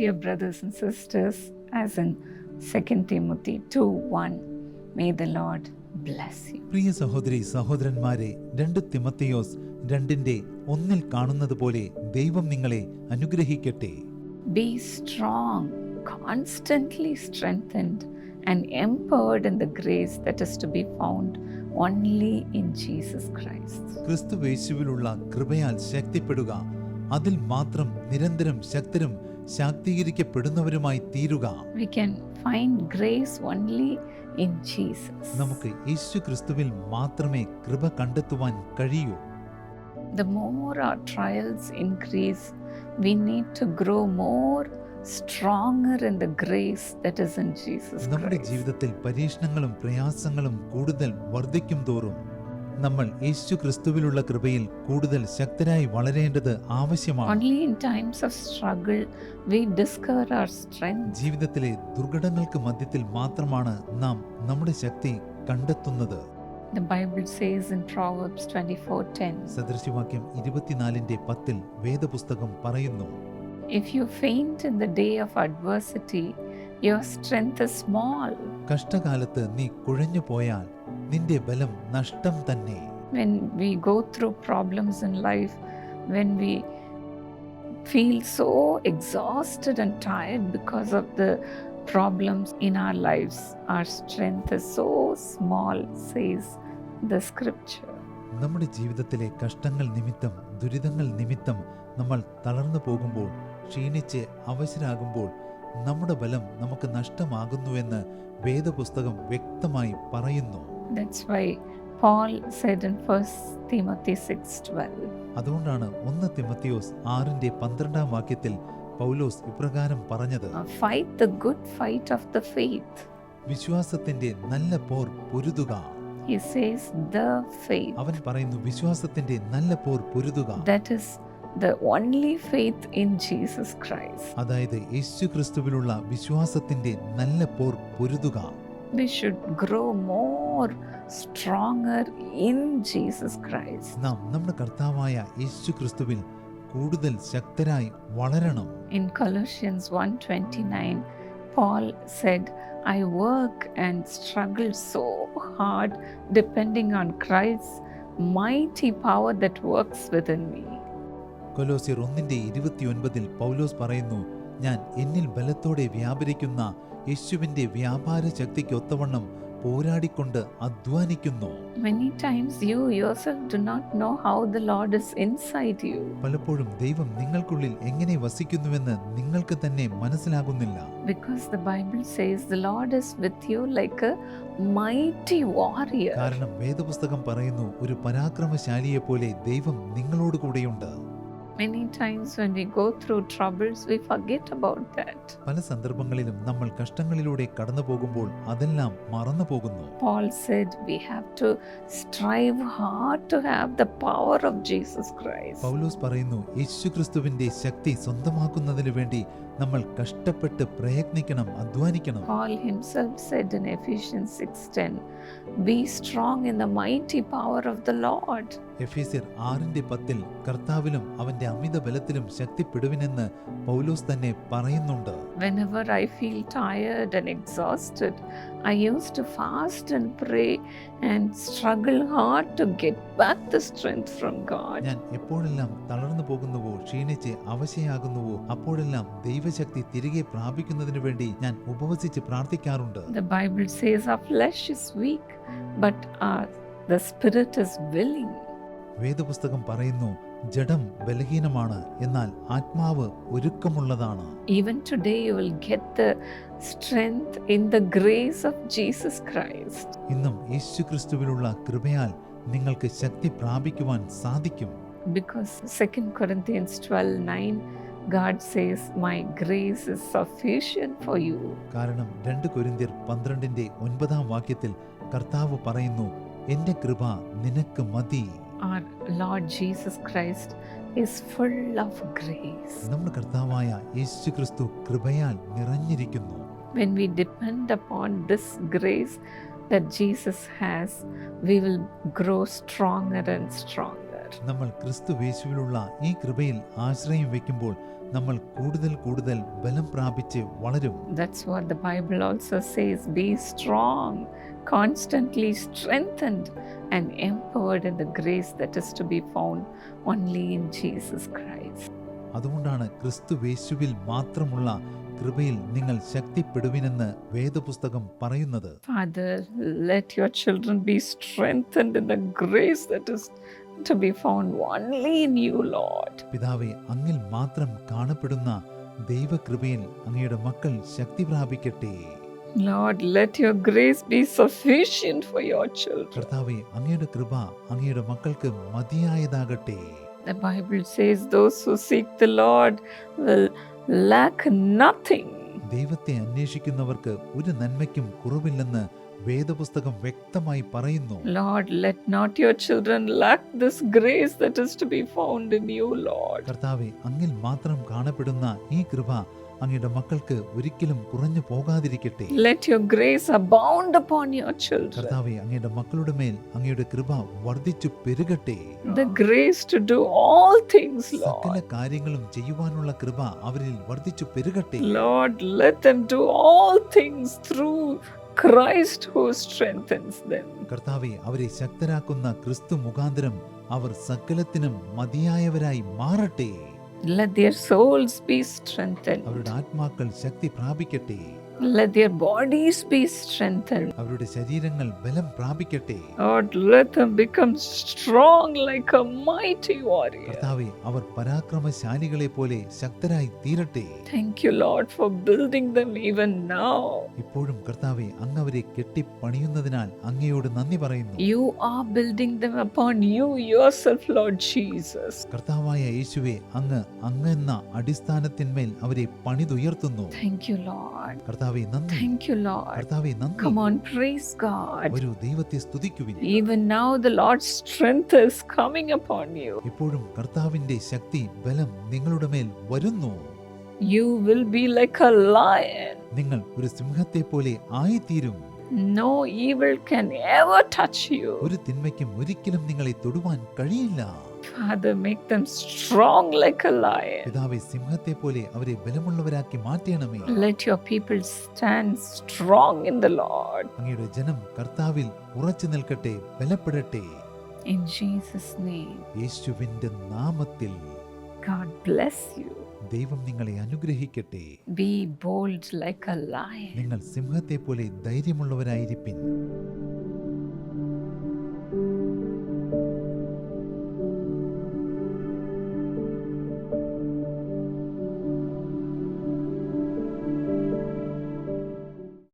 Dear brothers and sisters, as in 2 Timothy 2 1, may the Lord bless you. പ്രിയ സഹോദരി സഹോദരന്മാരെ രണ്ട് തിമത്തിയോസ് രണ്ടിന്റെ ഒന്നിൽ കാണുന്നത് പോലെ ദൈവം നിങ്ങളെ അനുഗ്രഹിക്കട്ടെ Be strong, constantly strengthened, and empowered in the grace that is to be found only in Jesus Christ. ക്രിസ്തു ക്രിസ്തുവേശുവിലുള്ള കൃപയാൽ ശക്തിപ്പെടുക അതിൽ മാത്രം നിരന്തരം ശക്തരും ശാക്തീകരിക്കപ്പെടുന്നവരുമായി തീരുക We can find grace only in Jesus. നമുക്ക് യേശു ക്രിസ്തുവിൽ മാത്രമേ കൃപ കണ്ടെത്തുവാൻ കഴിയൂ The more our trials increase, we need to grow more stronger in the grace that is in Jesus നമ്മുടെ Christ. ജീവിതത്തിൽ പരീക്ഷണങ്ങളും പ്രയാസങ്ങളും കൂടുതൽ വർദ്ധിക്കും തോറും നമ്മൾ യേശു ക്രിസ്തുവിലുള്ള കൃപയിൽ കൂടുതൽ ശക്തരായി വളരേണ്ടത് ആവശ്യമാണ് Only in times of struggle we discover our strength. ജീവിതത്തിലെ ദുർഘടങ്ങൾക്ക് മധ്യത്തിൽ മാത്രമാണ് നാം നമ്മുടെ ശക്തി കണ്ടെത്തുന്നത് The Bible says in Proverbs 24:10, സദൃശവാക്യം ഇരുപത്തിനാലിന്റെ പത്തിൽ വേദപുസ്തകം പറയുന്നു If you faint in the day of adversity, your strength is small. കഷ്ടകാലത്ത് നീ കുഴഞ്ഞു പോയാൽ നിന്റെ ബലം നഷ്ടം തന്നെ When we go through problems in life, when we feel so exhausted and tired because of the problems in our lives, our strength is so small, says the scripture. നമ്മുടെ ജീവിതത്തിലെ കഷ്ടങ്ങൾ നിമിത്തം ദുരിതങ്ങൾ നിമിത്തം നമ്മൾ തളർന്നു പോകുമ്പോൾ ക്ഷീണിച്ച് അവശരാകുമ്പോൾ നമ്മുടെ ബലം നമുക്ക് നഷ്ടമാകുന്നുവെന്ന് വേദപുസ്തകം വ്യക്തമായി പറയുന്നു That's why Paul said in 1 Timothy 6:12, അതുകൊണ്ടാണ് ഒന്ന് തിമത്തിയോസ് ആറിന്റെ പന്ത്രണ്ടാം വാക്യത്തിൽ പൗലോസ് ഇപ്രകാരം പറഞ്ഞത് fight fight the good fight of the faith. വിശ്വാസത്തിന്റെ നല്ല പോർ പൊരുതുക He says, the faith. അവൻ പറയുന്നു വിശ്വാസത്തിന്റെ നല്ല പോർ പൊരുതുക That is the only faith in Jesus Christ. അതായത് യേശുക്രിസ്തുവിലുള്ള വിശ്വാസത്തിന്റെ നല്ല പോർ പൊരുതുക We should grow more stronger in Jesus Christ. നാം നമ്മുടെ കർത്താവായ യേശു ക്രിസ്തുവിൽ കൂടുതൽ ശക്തരായി വളരണം In Colossians 1:29, Paul said, I work and struggle so hard depending on Christ's mighty power that works within me. കൊലോസിയർ ഒന്നിന്റെ ഇരുപത്തിയൊൻപതിൽ പൗലോസ് പറയുന്നു ഞാൻ എന്നിൽ ബലത്തോടെ വ്യാപരിക്കുന്ന യേശുവിന്റെ വ്യാപാര ശക്തിക്ക് ഒത്തവണ്ണം പോരാടിക്കൊണ്ട് അധ്വാനിക്കുന്നു Many times you yourself do not know how the Lord is inside you. പലപ്പോഴും ദൈവം നിങ്ങൾക്കുള്ളിൽ എങ്ങനെ വസിക്കുന്നുവെന്ന് നിങ്ങൾക്ക് തന്നെ മനസ്സിലാകുന്നില്ല Because the Bible says the Lord is with you like a mighty warrior. കാരണം വേദപുസ്തകം പറയുന്നു ഒരു പരാക്രമശാലിയെ പോലെ ദൈവം നിങ്ങളോട് കൂടെയുണ്ട് Many times when we go through troubles, we forget about that. പല സന്ദർഭങ്ങളിലും നമ്മൾ കഷ്ടങ്ങളിലൂടെ കടന്നു പോകുമ്പോൾ അതെല്ലാം മറന്നു പോകുന്നു Paul said we have to strive hard to have the power of Jesus Christ. പൗലോസ് പറയുന്നു യേശുക്രിസ്തുവിന്റെ ശക്തി സ്വന്തമാക്കുന്നതിനു വേണ്ടി നമ്മൾ കഷ്ടപ്പെട്ട് പ്രയത്നിക്കണം അധ്വാനിക്കണം Paul himself said in Ephesians 6:10, "Be strong in the mighty power of the Lord." എഫീസിയർ ആറിന്റെ പത്തിൽ കർത്താവിലും അവന്റെ അമിത ബലത്തിലും ശക്തിപ്പെടുവിനെന്ന് പൗലോസ് തന്നെ പറയുന്നുണ്ട് Whenever I feel tired and exhausted, I used to fast and pray and struggle hard to get back the strength from God. ഞാൻ എപ്പോഴെല്ലാം തളർന്നു പോകുന്നുവോ ക്ഷീണിച്ച് അവശയാകുന്നുവോ അപ്പോഴെല്ലാം ദൈവശക്തി തിരികെ പ്രാപിക്കുന്നതിന് വേണ്ടി ഞാൻ ഉപവസിച്ച് പ്രാർത്ഥിക്കാറുണ്ട് The Bible says our flesh is weak, but our, the spirit is willing. വേദപുസ്തകം പറയുന്നു ജഡം ബലഹീനമാണ് എന്നാൽ ആത്മാവ് ഒരുക്കമുള്ളതാണ്. Even today you will get the strength in the grace of Jesus Christ ഇന്നും യേശുക്രിസ്തുവിലുള്ള കൃപയാൽ നിങ്ങൾക്ക് ശക്തി പ്രാപിക്കുവാൻ സാധിക്കും. Because 2 Corinthians 12 9, God says, My grace is sufficient for you. കാരണം രണ്ട് കൊരിന്ത്യർ പന്ത്രണ്ടിന്റെ ഒൻപതാം വാക്യത്തിൽ കർത്താവ് പറയുന്നു എന്റെ കൃപ നിനക്ക് മതി. Our Lord Jesus Christ is full of grace. നമ്മുടെ കർത്താവായ യേശുക്രിസ്തു കൃപയാൽ നിറഞ്ഞിരിക്കുന്നു When we depend upon this grace that Jesus has, we will grow stronger and stronger. നമ്മൾ ക്രിസ്തു യേശുവിലുള്ള ഈ കൃപയിൽ ആശ്രയം വയ്ക്കുമ്പോൾ നമ്മൾ കൂടുതൽ കൂടുതൽ ബലം പ്രാപിച്ച് വളരും That's what the Bible also says be strong, constantly strengthened, and empowered in the grace that is to be found only in Jesus Christ. അതുകൊണ്ടാണ് ക്രിസ്തു യേശുവിൽ മാത്രമുള്ള കൃപയിൽ നിങ്ങൾ ശക്തിപ്പെടുവിനെന്ന് വേദപുസ്തകം പറയുന്നത് Father, let your children be strengthened in the grace that is to be found only in you, Lord. പിതാവെ അങ്ങിൽ മാത്രം കാണപ്പെടുന്ന ദൈവകൃപയിൽ അങ്ങയുടെ മക്കൾ ശക്തി പ്രാപിക്കട്ടെ Lord, let your grace be sufficient for your children. കർത്താവെ അങ്ങയുടെ കൃപ അങ്ങയുടെ മക്കൾക്ക് മതിയായതാകട്ടെ The Bible says those who seek the Lord will lack nothing. ദൈവത്തെ അന്വേഷിക്കുന്നവർക്ക് ഒരു നന്മയ്ക്കും കുറവില്ലെന്ന് വേദപുസ്തകം വ്യക്തമായി പറയുന്നു Lord, let not your children lack this grace that is to be found in you, Lord. കർത്താവേ അങ്ങിൽ മാത്രം കാണപ്പെടുന്ന ഈ കൃപ അങ്ങയുടെ മക്കൾക്ക് ഒരിക്കലും കുറഞ്ഞു പോകാതിരിക്കട്ടെ. Let your grace abound upon your children കർത്താവേ അങ്ങയുടെ മക്കളുടെ മേൽ അങ്ങയുടെ കൃപ വർദ്ധിച്ചു പെരുകട്ടെ. The grace to do all things, സകല എല്ലാ കാര്യങ്ങളും ചെയ്യുവാനുള്ള കൃപ അവരിൽ വർദ്ധിച്ചു പെരുകട്ടെ. Lord let them do all things through Christ who strengthens them. കർത്താവേ അവരെ ശക്തരാക്കുന്ന ക്രിസ്തു മുഖാന്തരം അവർ സകലത്തിനും മതിയായവരായി മാറട്ടെ. Let their souls be strengthened. അവരുടെ ആത്മാക്കൾ ശക്തി പ്രാപിക്കട്ടെ Let their bodies be strengthened. അവരുടെ ശരീരങ്ങൾ ബലം പ്രാപിക്കട്ടെ Lord, let them become strong like a mighty warrior. കർത്താവെ അവർ പരാക്രമശാലികളെ പോലെ ശക്തരായി തീരട്ടെ Thank you, Lord, for building them even now. ഇപ്പോഴും കർത്താവെ അങ്ങ് അവരെ കെട്ടിപ്പണിയുന്നതിനാൽ അങ്ങയോട് നന്ദി പറയുന്നു You are building them upon you yourself, Lord Jesus. കർത്താവായ യേശുവെ അങ്ങ് അങ്ങ് എന്ന അടിസ്ഥാനത്തിന്മേൽ അവരെ പണിതുയർത്തുന്നു Thank you, Lord. കർത്താവെ കർത്താവേ നന്ദി. താങ്ക് ലോർഡ് കർത്താവേ നന്ദി. കം ഓൺ പ്രൈസ് ഗോഡ് ഒരു ദൈവത്തെ സ്തുതിക്കുവിൻ. Even now the Lord strength is coming upon you ഇപ്പോഴും കർത്താവിന്റെ ശക്തി ബലം നിങ്ങളുടെ വരുന്നു. You will be like a lion നിങ്ങൾ ഒരു സിംഹത്തെ പോലെ ആയി തീരും No evil can ever touch you. ഒരു തിന്മയ്ക്കും ഒരിക്കലും നിങ്ങളെ തൊടുവാൻ കഴിയില്ല. Father, make them strong like a lion. പിതാവേ സിംഹത്തെ പോലെ അവരെ ബലമുള്ളവരാക്കി മാറ്റണമേ Let your people stand strong in the Lord. അങ്ങയുടെ ജനം കർത്താവിൽ ഉറച്ചു നിൽക്കട്ടെ ബലപ്പെടട്ടെ In Jesus' name, യേശുവിന്റെ നാമത്തിൽ God bless you. ദൈവം നിങ്ങളെ അനുഗ്രഹിക്കട്ടെ Be bold like a lion. നിങ്ങൾ സിംഹത്തെ പോലെ ധൈര്യമുള്ളവരായിരിപ്പിൻ